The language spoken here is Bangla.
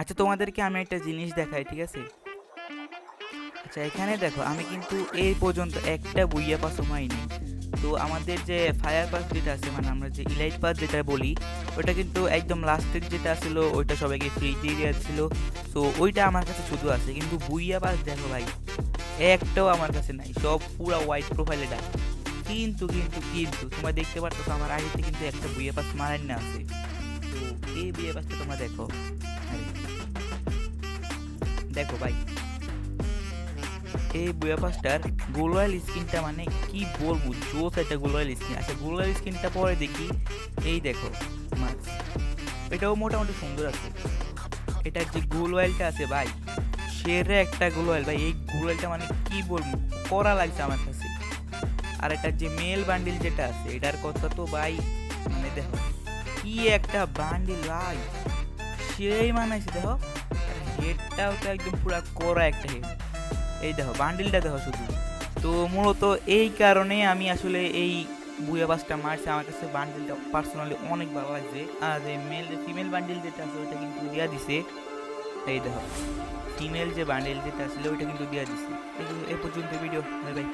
আচ্ছা তোমাদেরকে আমি একটা জিনিস দেখাই, ঠিক আছে? আচ্ছা এখানে দেখো, আমি কিন্তু এই পর্যন্ত একটা বইয়া পাসও মাইনি তো আমাদের যে ফায়ার পাস যেটা আছে মানে আমরা যে ইলাইট পাস যেটা বলি, ওটা কিন্তু একদম লাস্টের যেটা ছিল ওইটা সবাইকে ফ্রিতে দেওয়া ছিল তো ওইটা আমার কাছে শুধু আছে, কিন্তু বুইয়া পাস দেখো ভাই, একটাও আমার কাছে নাই, সব পুরো হোয়াইট প্রোফাইলে ডাক। কিন্তু কিন্তু কিন্তু, তোমরা দেখতে পারতো আমার আইডিতে কিন্তু একটা বুইয়া পাস মারান না আছে। তো এই বুইয়া পাসটা তোমরা দেখো। দেখো ভাই। এই বুয়া পাসটার গোলওয়াল স্কিনটা মানে কি বলব জোস একটা গোলওয়াল স্কিন। আচ্ছা গোলওয়াল স্কিনটা পরে দেখি। এই দেখো মাছ এটাও মোটামুটি সুন্দর আছে। এটার যে গোলওয়ালটা আছে ভাই, সেরে একটা গোলওয়াল ভাই, এই গোলওয়ালটা মানে কি বলব, করা লাগছে আমার কাছে। আর এটার যে মেল বান্ডিল যেটা আছে, এটার কথা তো ভাই মানে দেখো, কি একটা বান্ডিল ভাই। সেই মানাইছে, দেখো। হেডটাও তো একদম পুরা করা একটা হেড এই দেখো বান্ডিলটা দেখো শুধু। তো মূলত এই কারণে আমি আসলে এই বুয়া বাসটা মারছি। আমার কাছে বান্ডিলটা পার্সোনালি অনেক ভালো লাগছে। আর এই মেল ফিমেল বান্ডিল যেটা আছে, ওইটা কিন্তু দেওয়া দিছে। এই দেখো ফিমেল যে বান্ডিল যেটা ছিল, ওইটা কিন্তু দেওয়া দিছে। যে- এই পর্যন্ত ভিডিও বাই বাই